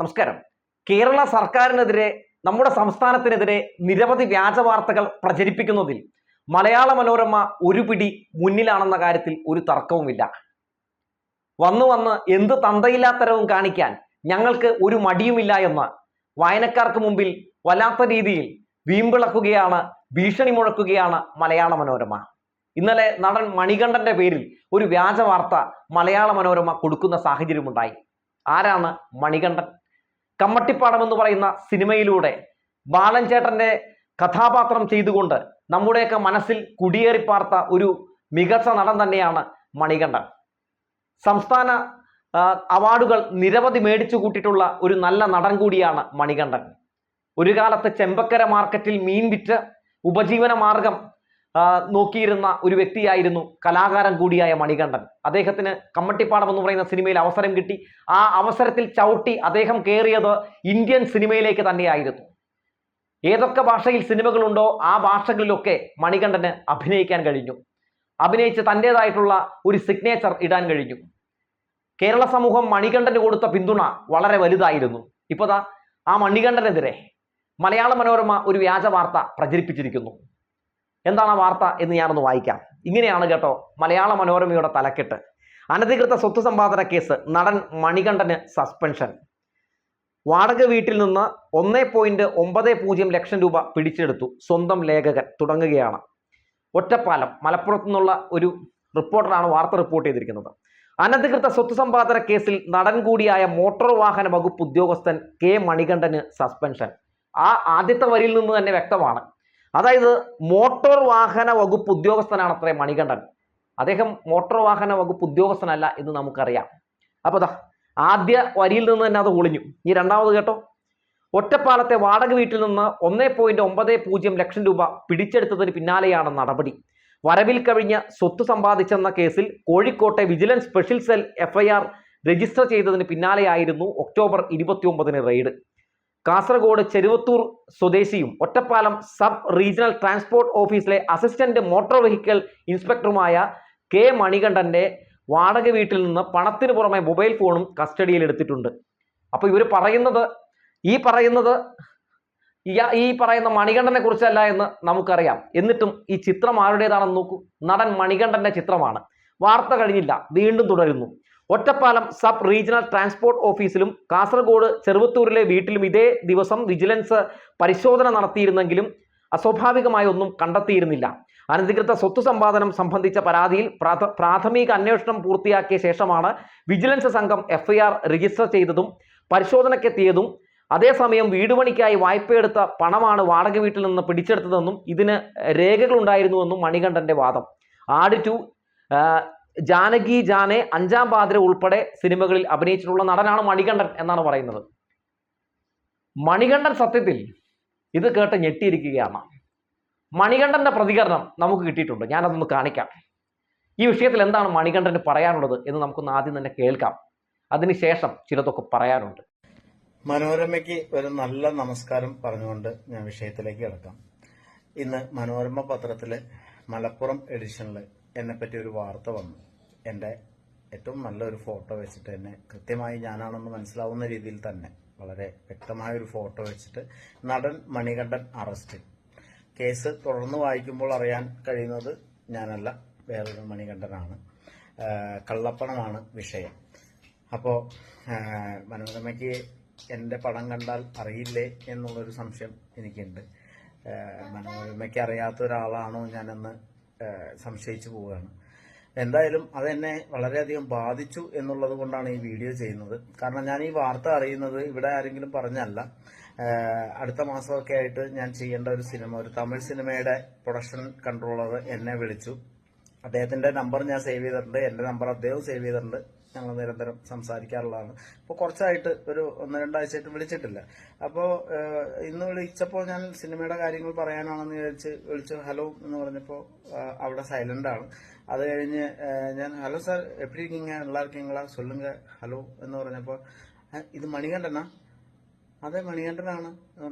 നമസ്കാരം. കേരള സർക്കാരിനെതിരെ നമ്മുടെ സംസ്ഥാനത്തിനെതിരെ നിരവധി വ്യാജ വാർത്തകൾ പ്രചരിപ്പിക്കുന്നതിൽ മലയാള മനോരമ ഒരു പിടി മുന്നിലാണെന്ന കാര്യത്തിൽ ഒരു തർക്കവുമില്ല. വന്നു വന്ന് എന്ത് തന്തയില്ലാത്തരവും കാണിക്കാൻ ഞങ്ങൾക്ക് ഒരു മടിയുമില്ല എന്ന് വായനക്കാർക്ക് മുമ്പിൽ വല്ലാത്ത രീതിയിൽ വീമ്പിളക്കുകയാണ് ഭീഷണി മുഴക്കുകയാണ് മലയാള മനോരമ. ഇന്നലെ നടൻ മണികണ്ഠന്റെ പേരിൽ ഒരു വ്യാജ വാർത്ത മലയാള മനോരമ കൊടുക്കുന്ന സാഹചര്യമുണ്ടായി. ആരാണ് മണികണ്ഠൻ? കമ്മട്ടിപ്പാടം എന്ന് പറയുന്ന സിനിമയിലൂടെ ബാലൻ ചേട്ടന്റെ കഥാപാത്രം ചെയ്തുകൊണ്ട് നമ്മുടെയൊക്കെ മനസ്സിൽ കുടിയേറിപ്പാർത്ത ഒരു മികച്ച നടൻ തന്നെയാണ് മണികണ്ഠൻ. സംസ്ഥാന അവാർഡുകൾ നിരവധി മേടിച്ചു കൂട്ടിയിട്ടുള്ള ഒരു നല്ല നടൻ കൂടിയാണ് മണികണ്ഠൻ. ഒരു കാലത്ത് ചെമ്പക്കര മാർക്കറ്റിൽ മീൻ വിറ്റ് ഉപജീവന മാർഗം നോക്കിയിരുന്ന ഒരു വ്യക്തിയായിരുന്നു കലാകാരൻ കൂടിയായ മണികണ്ഠൻ. അദ്ദേഹത്തിന് കമ്മട്ടിപ്പാടം എന്ന് പറയുന്ന സിനിമയിൽ അവസരം കിട്ടി. ആ അവസരത്തിൽ ചവിട്ടി അദ്ദേഹം കയറിയത് ഇന്ത്യൻ സിനിമയിലേക്ക് തന്നെയായിരുന്നു. ഏതൊക്കെ ഭാഷയിൽ സിനിമകളുണ്ടോ ആ ഭാഷകളിലൊക്കെ മണികണ്ഠന് അഭിനയിക്കാൻ കഴിഞ്ഞു. അഭിനയിച്ച് തന്റെതായിട്ടുള്ള ഒരു സിഗ്നേച്ചർ ഇടാൻ കഴിഞ്ഞു. കേരള സമൂഹം മണികണ്ഠന് കൊടുത്ത പിന്തുണ വളരെ വലുതായിരുന്നു. ഇപ്പോൾ ആ മണികണ്ഠനെതിരെ മലയാള മനോരമ ഒരു വ്യാജ വാർത്ത പ്രചരിപ്പിച്ചിരിക്കുന്നു. എന്താണ് വാർത്ത എന്ന് ഞാനൊന്ന് വായിക്കാം. ഇങ്ങനെയാണ് കേട്ടോ മലയാള മനോരമയുടെ തലക്കെട്ട്. അനധികൃത സ്വത്ത് സമ്പാദന കേസ് നടൻ മണികണ്ഠന് സസ്പെൻഷൻ. വാടക വീട്ടിൽ നിന്ന് ഒന്നേ പോയിന്റ് ഒമ്പത് പൂജ്യം ലക്ഷം രൂപ പിടിച്ചെടുത്തു. സ്വന്തം ലേഖകൻ തുടങ്ങുകയാണ്. ഒറ്റപ്പാലം മലപ്പുറത്തു നിന്നുള്ള ഒരു റിപ്പോർട്ടറാണ് വാർത്ത റിപ്പോർട്ട് ചെയ്തിരിക്കുന്നത്. അനധികൃത സ്വത്ത് സമ്പാദന കേസിൽ നടൻ കൂടിയായ മോട്ടോർ വാഹന വകുപ്പ് ഉദ്യോഗസ്ഥൻ കെ മണികണ്ഠന് സസ്പെൻഷൻ. ആ ആദ്യത്തെ വരിയിൽ നിന്ന് തന്നെ വ്യക്തമാണ്. അതായത് മോട്ടോർ വാഹന വകുപ്പ് ഉദ്യോഗസ്ഥനാണ് അത്രേ മണികണ്ഠൻ. അദ്ദേഹം മോട്ടോർ വാഹന വകുപ്പ് ഉദ്യോഗസ്ഥനല്ല എന്ന് നമുക്കറിയാം. അപ്പോൾ അതാ ആദ്യ വരിയിൽ നിന്ന് തന്നെ അത് ഒളിഞ്ഞു. ഈ രണ്ടാമത് കേട്ടോ. ഒറ്റപ്പാലത്തെ വാടക വീട്ടിൽ നിന്ന് ഒന്നേ പോയിന്റ് ഒമ്പത് പൂജ്യം ലക്ഷം രൂപ പിടിച്ചെടുത്തതിന് പിന്നാലെയാണ് നടപടി. വരവിൽ കഴിഞ്ഞ് സ്വത്ത് സമ്പാദിച്ചെന്ന കേസിൽ കോഴിക്കോട്ടെ vigilance special cell FIR register ചെയ്തതിന് പിന്നാലെയായിരുന്നു ഒക്ടോബർ ഇരുപത്തി റെയ്ഡ്. കാസർഗോഡ് ചെരുവത്തൂർ സ്വദേശിയും ഒറ്റപ്പാലം സബ് റീജിയണൽ ട്രാൻസ്പോർട്ട് ഓഫീസിലെ അസിസ്റ്റന്റ് മോട്ടോർ വെഹിക്കിൾ ഇൻസ്പെക്ടറുമായ കെ മണികണ്ഠന്റെ വാടക വീട്ടിൽ നിന്ന് പണത്തിന് പുറമെ മൊബൈൽ ഫോണും കസ്റ്റഡിയിൽ എടുത്തിട്ടുണ്ട്. അപ്പോൾ ഇവർ പറയുന്നത് ഈ പറയുന്നത് ഈ- പറയുന്ന മണികണ്ഠനെ കുറിച്ചല്ല എന്ന് നമുക്കറിയാം. എന്നിട്ടും ഈ ചിത്രം ആരുടേതാണെന്ന് നോക്കൂ. നടൻ മണികണ്ഠന്റെ ചിത്രമാണ്. വാർത്ത കഴിഞ്ഞില്ല. വീണ്ടും തുടരുന്നു. ഒറ്റപ്പാലം സബ് റീജിയണൽ ട്രാൻസ്പോർട്ട് ഓഫീസിലും കാസർഗോഡ് ചെറുവത്തൂരിലെ വീട്ടിലും ഇതേ ദിവസം വിജിലൻസ് പരിശോധന നടത്തിയിരുന്നെങ്കിലും അസ്വാഭാവികമായ ഒന്നും കണ്ടെത്തിയിരുന്നില്ല. അനധികൃത സ്വത്ത് സമ്പാദനം സംബന്ധിച്ച പരാതിയിൽ പ്രാഥ- പ്രാഥമിക അന്വേഷണം പൂർത്തിയാക്കിയ ശേഷമാണ് വിജിലൻസ് സംഘം എഫ്ഐആർ രജിസ്റ്റർ ചെയ്തതും പരിശോധനയ്ക്കെത്തിയതും അതേസമയം വീടുപണിക്കായി വായ്പയെടുത്ത പണമാണ് വാടക വീട്ടിൽ നിന്ന് പിടിച്ചെടുത്തതെന്നും ഇതിന് രേഖകളുണ്ടായിരുന്നുവെന്നും മണികണ്ഠന്റെ വാദം. ആഡ് ടു ജാനകി ജാനെ അഞ്ചാം പാതിര ഉൾപ്പെടെ സിനിമകളിൽ അഭിനയിച്ചിട്ടുള്ള നടനാണ് മണികണ്ഠൻ എന്നാണ് പറയുന്നത്. മണികണ്ഠൻ സത്യത്തിൽ ഇത് കേട്ട് ഞെട്ടിയിരിക്കുകയാണ്. മണികണ്ഠന്റെ പ്രതികരണം നമുക്ക് കിട്ടിയിട്ടുണ്ട്. ഞാനതൊന്ന് കാണിക്കാം. ഈ വിഷയത്തിൽ എന്താണ് മണികണ്ഠന് പറയാനുള്ളത് എന്ന് നമുക്കൊന്ന് ആദ്യം തന്നെ കേൾക്കാം. അതിനുശേഷം ചിലതൊക്കെ പറയാനുണ്ട്. മനോരമയ്ക്ക് ഒരു നല്ല നമസ്കാരം പറഞ്ഞുകൊണ്ട് ഞാൻ വിഷയത്തിലേക്ക് കിടക്കാം. ഇന്ന് മനോരമ പത്രത്തിലെ മലപ്പുറം എഡിഷനിൽ എന്നെപ്പറ്റി ഒരു വാർത്ത വന്നു. എന്റെ ഏറ്റവും നല്ലൊരു ഫോട്ടോ വെച്ചിട്ട് തന്നെ കൃത്യമായി ഞാനാണെന്ന് മനസ്സിലാവുന്ന രീതിയിൽ തന്നെ വളരെ വ്യക്തമായ ഒരു ഫോട്ടോ വെച്ചിട്ട് നടൻ മണികണ്ഠൻ അറസ്റ്റ്. കേസ് തുടർന്ന് വായിക്കുമ്പോൾ അറിയാൻ കഴിയുന്നത് ഞാനല്ല വേറൊരു മണികണ്ഠനാണ്. കള്ളപ്പണമാണ് വിഷയം. അപ്പോൾ മനോരമയ്ക്ക് എന്റെ പടം കണ്ടാൽ അറിയില്ലേ എന്നുള്ളൊരു സംശയം എനിക്കുണ്ട്. മനോരമയ്ക്ക് അറിയാത്ത ഒരാളാണോ ഞാനെന്ന് സംശയിച്ചു പോവുകയാണ്. എന്തായാലും അതെന്നെ വളരെയധികം ബാധിച്ചു എന്നുള്ളത് കൊണ്ടാണ് ഈ വീഡിയോ ചെയ്യുന്നത്. കാരണം ഞാൻ ഈ വാർത്ത അറിയുന്നത് ഇവിടെ ആരെങ്കിലും പറഞ്ഞല്ല. അടുത്ത മാസമൊക്കെ ആയിട്ട് ഞാൻ ചെയ്യേണ്ട ഒരു സിനിമ ഒരു തമിഴ് സിനിമയുടെ പ്രൊഡക്ഷൻ കൺട്രോളർ എന്നെ വിളിച്ചു. അദ്ദേഹത്തിന്റെ നമ്പർ ഞാൻ സേവ് ചെയ്തിട്ടുണ്ട്. എന്റെ നമ്പർ അദ്ദേഹം സേവ് ചെയ്തിട്ടുണ്ട്. ഞങ്ങൾ നിരന്തരം സംസാരിക്കാറുള്ളതാണ്. അപ്പോൾ കുറച്ചായിട്ട് ഒരു ഒന്ന് രണ്ടാഴ്ചയായിട്ട് വിളിച്ചിട്ടില്ല. അപ്പോൾ ഇന്ന് വിളിച്ചപ്പോൾ ഞാൻ സിനിമയുടെ കാര്യങ്ങൾ പറയാനാണെന്ന് വിചാരിച്ച് വിളിച്ചു. ഹലോ എന്ന് പറഞ്ഞപ്പോൾ അവിടെ സൈലന്റ് ആണ്. അത് കഴിഞ്ഞ് ഞാൻ ஹலோ சார் எப்படி இருக்கீங்க நல்லா இருக்கீங்களா சொல்லுங்க ஹலோ എന്ന് പറഞ്ഞപ്പോൾ ഇത് മണികണ്ഠനാ? அதே மணிகண்டனான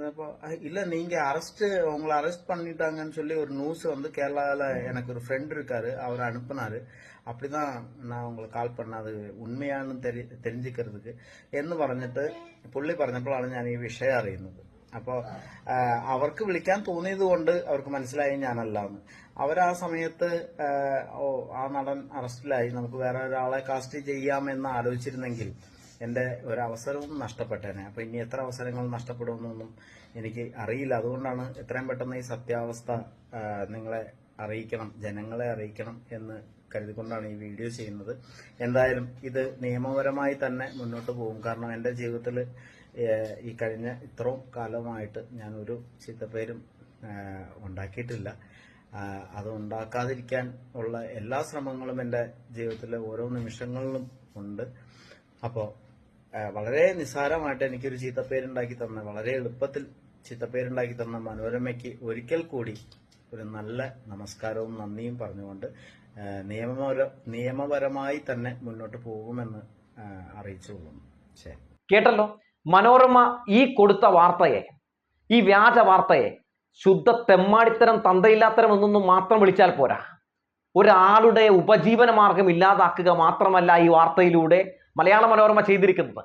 இப்போ இல்லை நீங்கள் அரெஸ்ட்டு உங்களை அரெஸ்ட் பண்ணிட்டாங்கன்னு சொல்லி ஒரு நியூஸ் வந்து கேரளாவில் எனக்கு ஒரு ஃப்ரெண்ட் இருக்கார் அவர் அனுப்புனார் அப்படி தான் நான் உங்களுக்கு கால் பண்ண அது உண்மையானு தெரி தெரிஞ்சுக்கிறதுக்கு എന്ന് പറഞ്ഞിട്ട് പുള്ളി പറഞ്ഞപ്പോഴാണ് ഞാൻ ഈ വിഷയം അറിയുന്നത്. അപ്പോൾ അവർക്ക് വിളിക്കാൻ തോന്നിയത് കൊണ്ട് അവർക്ക് മനസ്സിലായി ഞാനല്ലാന്ന്. അവർ ആ സമയത്ത് ഓ ആ നടൻ അറസ്റ്റിലായി. നമുക്ക് വേറെ ഒരാളെ കാസ്റ്റ് ചെയ്യാമെന്ന് ആലോചിച്ചിരുന്നെങ്കിൽ എന്റെ ഒരു അവസരവും നഷ്ടപ്പെട്ടേനെ. അപ്പൊ ഇനി എത്ര അവസരങ്ങൾ നഷ്ടപ്പെടുമെന്നൊന്നും എനിക്ക് അറിയില്ല. അതുകൊണ്ടാണ് എത്രയും പെട്ടെന്ന് ഈ സത്യാവസ്ഥ നിങ്ങളെ അറിയിക്കണം ജനങ്ങളെ അറിയിക്കണം എന്ന് കരുതിക്കൊണ്ടാണ് ഈ വീഡിയോ ചെയ്യുന്നത്. എന്തായാലും ഇത് നിയമപരമായി തന്നെ മുന്നോട്ട് പോകും. കാരണം എന്റെ ജീവിതത്തിൽ ഈ കഴിഞ്ഞ ഇത്രയും കാലമായിട്ട് ഞാൻ ഒരു ചീത്തപ്പേരും ഉണ്ടാക്കിയിട്ടില്ല. അത് ഉണ്ടാക്കാതിരിക്കാൻ ഉള്ള എല്ലാ ശ്രമങ്ങളും എന്റെ ജീവിതത്തിലെ ഓരോ നിമിഷങ്ങളിലും ഉണ്ട്. അപ്പോൾ വളരെ നിസ്സാരമായിട്ട് എനിക്കൊരു ചീത്തപ്പേരുണ്ടാക്കി തന്ന വളരെ എളുപ്പത്തിൽ ചീത്തപ്പേരുണ്ടാക്കി തന്ന മനോരമയ്ക്ക് ഒരിക്കൽ കൂടി ഒരു നല്ല നമസ്കാരവും നന്ദിയും പറഞ്ഞുകൊണ്ട് നിയമപര നിയമപരമായി തന്നെ മുന്നോട്ട് പോകുമെന്ന് അറിയിച്ചു കേട്ടല്ലോ? മനോരമ ഈ കൊടുത്ത വാർത്തയെ ഈ വ്യാജ വാർത്തയെ ശുദ്ധ തെമ്മാടിത്തരം തന്തയില്ലാത്തരം എന്നൊന്നും മാത്രം വിളിച്ചാൽ പോരാ. ഒരാളുടെ ഉപജീവന മാർഗം ഇല്ലാതാക്കുക മാത്രമല്ല ഈ വാർത്തയിലൂടെ മലയാള മനോരമ ചെയ്തിരിക്കുന്നത്.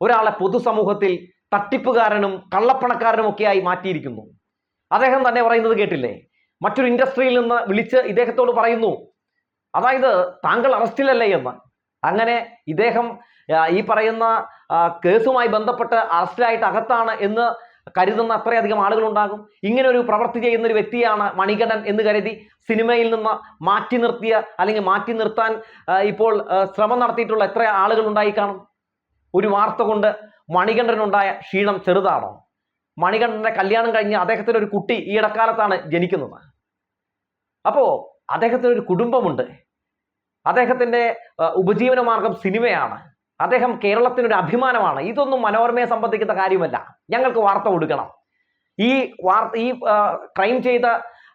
ഒരാളെ പൊതുസമൂഹത്തിൽ തട്ടിപ്പുകാരനും കള്ളപ്പണക്കാരനും ഒക്കെയായി മാറ്റിയിരിക്കുന്നു. അദ്ദേഹം തന്നെ പറയുന്നത് കേട്ടില്ലേ? മറ്റൊരു ഇൻഡസ്ട്രിയിൽ നിന്ന് വിളിച്ച് ഇദ്ദേഹത്തോട് പറയുന്നു അതായത് താങ്കൾ അറസ്റ്റിലല്ലേ എന്ന്. അങ്ങനെ ഇദ്ദേഹം ഈ പറയുന്ന കേസുമായി ബന്ധപ്പെട്ട് അറസ്റ്റിലായിട്ട് അകത്താണ് എന്ന് കരുതുന്ന അത്രയധികം ആളുകളുണ്ടാകും. ഇങ്ങനെ ഒരു പ്രവൃത്തി ചെയ്യുന്ന ഒരു വ്യക്തിയാണ് മണികണ്ഠൻ എന്ന് കരുതി സിനിമയിൽ നിന്ന് മാറ്റി നിർത്തിയ അല്ലെങ്കിൽ മാറ്റി നിർത്താൻ ഇപ്പോൾ ശ്രമം നടത്തിയിട്ടുള്ള എത്ര ആളുകൾ ഉണ്ടായി കാണും? ഒരു വാർത്ത കൊണ്ട് മണികണ്ഠനുണ്ടായ ക്ഷീണം ചെറുതാണോ? മണികണ്ഠന്റെ കല്യാണം കഴിഞ്ഞ് അദ്ദേഹത്തിന് ഒരു കുട്ടി ഈ ഇടക്കാലത്താണ് ജനിക്കുന്നത്. അപ്പോൾ അദ്ദേഹത്തിന് ഒരു കുടുംബമുണ്ട്. അദ്ദേഹത്തിന്റെ ഉപജീവന മാർഗം സിനിമയാണ്. അദ്ദേഹം കേരളത്തിനൊരു അഭിമാനമാണ്. ഇതൊന്നും മനോരമയെ സംബന്ധിക്കുന്ന കാര്യമല്ല. ഞങ്ങൾക്ക് വാർത്ത കൊടുക്കണം. ഈ വാർത്ത ഈ ക്രൈം ചെയ്ത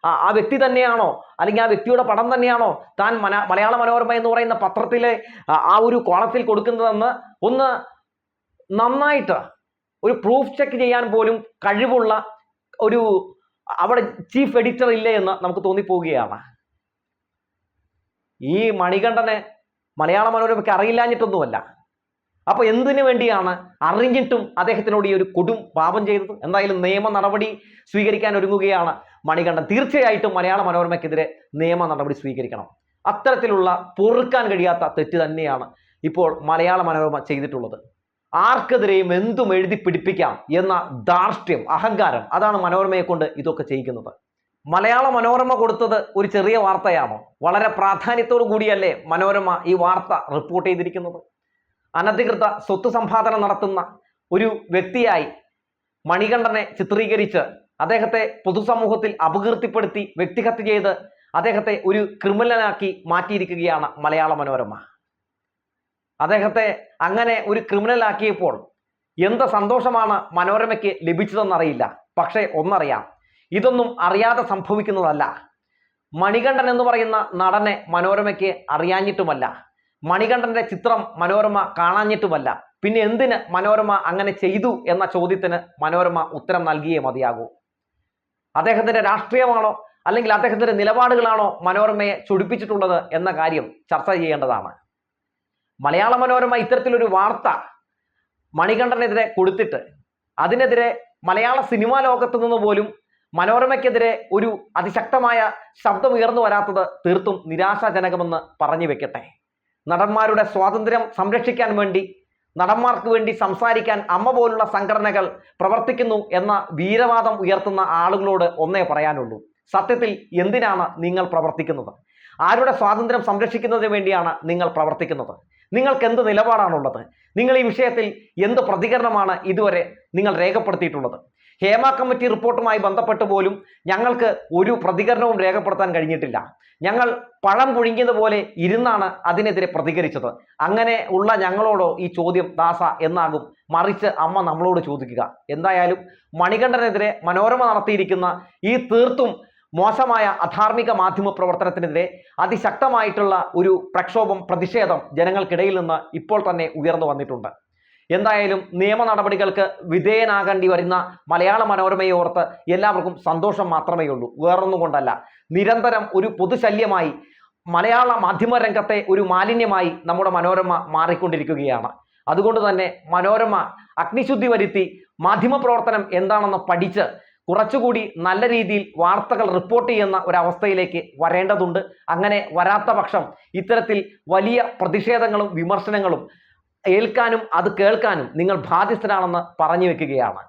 ആ വ്യക്തി തന്നെയാണോ? അല്ലെങ്കിൽ ആ വ്യക്തിയുടെ പടം തന്നെയാണോ താൻ മന മലയാള മനോരമ എന്ന് പറയുന്ന പത്രത്തിലെ ആ ഒരു കോളത്തിൽ കൊടുക്കുന്നതെന്ന് ഒന്ന് നന്നായിട്ട് ഒരു പ്രൂഫ് ചെക്ക് ചെയ്യാൻ പോലും കഴിവുള്ള ഒരു അവിടെ ചീഫ് എഡിറ്റർ ഇല്ലേ എന്ന് നമുക്ക് തോന്നിപ്പോവുകയാണ്. ഈ മണികണ്ഠനെ മലയാള മനോരമയ്ക്ക് അറിയില്ലാഞ്ഞിട്ടൊന്നുമല്ല. അപ്പൊ എന്തിനു വേണ്ടിയാണ് അറിഞ്ഞിട്ടും അദ്ദേഹത്തിനോട് ഈ ഒരു കൊടും പാപം ചെയ്തത്? എന്തായാലും നിയമ നടപടി സ്വീകരിക്കാൻ ഒരുങ്ങുകയാണ് മണികണ്ഠൻ. തീർച്ചയായിട്ടും മലയാള മനോരമയ്ക്കെതിരെ നിയമ നടപടി സ്വീകരിക്കണം. അത്തരത്തിലുള്ള പൊറുക്കാൻ കഴിയാത്ത തെറ്റ് തന്നെയാണ് ഇപ്പോൾ മലയാള മനോരമ ചെയ്തിട്ടുള്ളത്. ആർക്കെതിരെയും എന്തും എഴുതി പിടിപ്പിക്കാം എന്ന ധാർഷ്ട്യം അഹങ്കാരം അതാണ് മനോരമയെ കൊണ്ട് ഇതൊക്കെ ചെയ്യിക്കുന്നത്. മലയാള മനോരമ കൊടുത്തത് ഒരു ചെറിയ വാർത്തയാണോ. വളരെ പ്രാധാന്യത്തോടു കൂടിയല്ലേ മനോരമ ഈ വാർത്ത റിപ്പോർട്ട് ചെയ്തിരിക്കുന്നത്? അനധികൃത സ്വത്ത് സമ്പാദനം നടത്തുന്ന ഒരു വ്യക്തിയായി മണികണ്ഠനെ ചിത്രീകരിച്ച് അദ്ദേഹത്തെ പൊതുസമൂഹത്തിൽ അപകീർത്തിപ്പെടുത്തി വ്യക്തിഹത്യ ചെയ്ത് അദ്ദേഹത്തെ ഒരു ക്രിമിനലാക്കി മാറ്റിയിരിക്കുകയാണ് മലയാള മനോരമ. അദ്ദേഹത്തെ അങ്ങനെ ഒരു ക്രിമിനലാക്കിയപ്പോൾ എന്ത് സന്തോഷമാണ് മനോരമയ്ക്ക് ലഭിച്ചതെന്നറിയില്ല. പക്ഷേ ഒന്നറിയാം ഇതൊന്നും അറിയാതെ സംഭവിക്കുന്നതല്ല. മണികണ്ഠൻ എന്ന് പറയുന്ന നടനെ മനോരമയ്ക്ക് അറിയാഞ്ഞിട്ടുമല്ല. മണികണ്ഠന്റെ ചിത്രം മനോരമ കാണാഞ്ഞിട്ടുമല്ല. പിന്നെ എന്തിന് മനോരമ അങ്ങനെ ചെയ്തു എന്ന ചോദ്യത്തിന് മനോരമ ഉത്തരം നൽകിയേ മതിയാകൂ. അദ്ദേഹത്തിന്റെ രാഷ്ട്രീയമാണോ അല്ലെങ്കിൽ അദ്ദേഹത്തിന്റെ നിലപാടുകളാണോ മനോരമയെ ചൊടിപ്പിച്ചിട്ടുള്ളത് എന്ന കാര്യം ചർച്ച ചെയ്യേണ്ടതാണ്. മലയാള മനോരമ ഇത്തരത്തിലൊരു വാർത്ത മണികണ്ഠനെതിരെ കൊടുത്തിട്ട് അതിനെതിരെ മലയാള സിനിമാ ലോകത്തു നിന്ന് പോലും മനോരമയ്ക്കെതിരെ ഒരു അതിശക്തമായ ശബ്ദം ഉയർന്നു വരാത്തത് തീർത്തും നിരാശാജനകമെന്ന് പറഞ്ഞു വെക്കട്ടെ. നടന്മാരുടെ സ്വാതന്ത്ര്യം സംരക്ഷിക്കാൻ വേണ്ടി നടന്മാർക്ക് വേണ്ടി സംസാരിക്കാൻ അമ്മ പോലുള്ള സംഘടനകൾ പ്രവർത്തിക്കുന്നു എന്ന വീരവാദം ഉയർത്തുന്ന ആളുകളോട് ഒന്നേ പറയാനുള്ളൂ. സത്യത്തിൽ എന്തിനാണ് നിങ്ങൾ പ്രവർത്തിക്കുന്നത്? ആരുടെ സ്വാതന്ത്ര്യം സംരക്ഷിക്കുന്നതിന് വേണ്ടിയാണ് നിങ്ങൾ പ്രവർത്തിക്കുന്നത്? നിങ്ങൾക്ക് എന്ത് നിലപാടാണുള്ളത്? നിങ്ങൾ ഈ വിഷയത്തിൽ എന്ത് പ്രതികരണമാണ് ഇതുവരെ നിങ്ങൾ രേഖപ്പെടുത്തിയിട്ടുള്ളത്? ഹേമ കമ്മിറ്റി റിപ്പോർട്ടുമായി ബന്ധപ്പെട്ട് പോലും ഞങ്ങൾക്ക് ഒരു പ്രതികരണവും രേഖപ്പെടുത്താൻ കഴിഞ്ഞിട്ടില്ല. ഞങ്ങൾ പഴം പുഴുങ്ങിയത് പോലെ ഇരുന്നാണ് അതിനെതിരെ പ്രതികരിച്ചത്. അങ്ങനെ ഉള്ള ഞങ്ങളോടോ ഈ ചോദ്യം ദാസ എന്നാകും മറിച്ച് അമ്മ നമ്മളോട് ചോദിക്കുക. എന്തായാലും മണികണ്ഠനെതിരെ മനോരമ നടത്തിയിരിക്കുന്ന ഈ തീർത്തും മോശമായ അധാർമിക മാധ്യമ പ്രവർത്തനത്തിനെതിരെ അതിശക്തമായിട്ടുള്ള ഒരു പ്രക്ഷോഭം പ്രതിഷേധം ജനങ്ങൾക്കിടയിൽ നിന്ന് ഇപ്പോൾ തന്നെ ഉയർന്നു വന്നിട്ടുണ്ട്. എന്തായാലും നിയമ നടപടികൾക്ക് വിധേയനാകേണ്ടി വരുന്ന മലയാള മനോരമയെ ഓർത്ത് എല്ലാവർക്കും സന്തോഷം മാത്രമേ ഉള്ളൂ. വേറൊന്നും കൊണ്ടല്ല. നിരന്തരം ഒരു പൊതുശല്യമായി മലയാള മാധ്യമ രംഗത്തെ ഒരു മാലിന്യമായി നമ്മുടെ മനോരമ മാറിക്കൊണ്ടിരിക്കുകയാണ്. അതുകൊണ്ട് തന്നെ മനോരമ അഗ്നിശുദ്ധി വരുത്തി മാധ്യമ പ്രവർത്തനം എന്താണെന്ന് പഠിച്ച് കുറച്ചുകൂടി നല്ല രീതിയിൽ വാർത്തകൾ റിപ്പോർട്ട് ചെയ്യുന്ന ഒരവസ്ഥയിലേക്ക് വരേണ്ടതുണ്ട്. അങ്ങനെ വരാത്ത പക്ഷം ഇത്തരത്തിൽ വലിയ പ്രതിഷേധങ്ങളും വിമർശനങ്ങളും ഏൽക്കാനും അത് കേൾക്കാനും നിങ്ങൾ ബാധ്യസ്ഥരാണെന്ന് പറഞ്ഞു വെക്കുകയാണ്.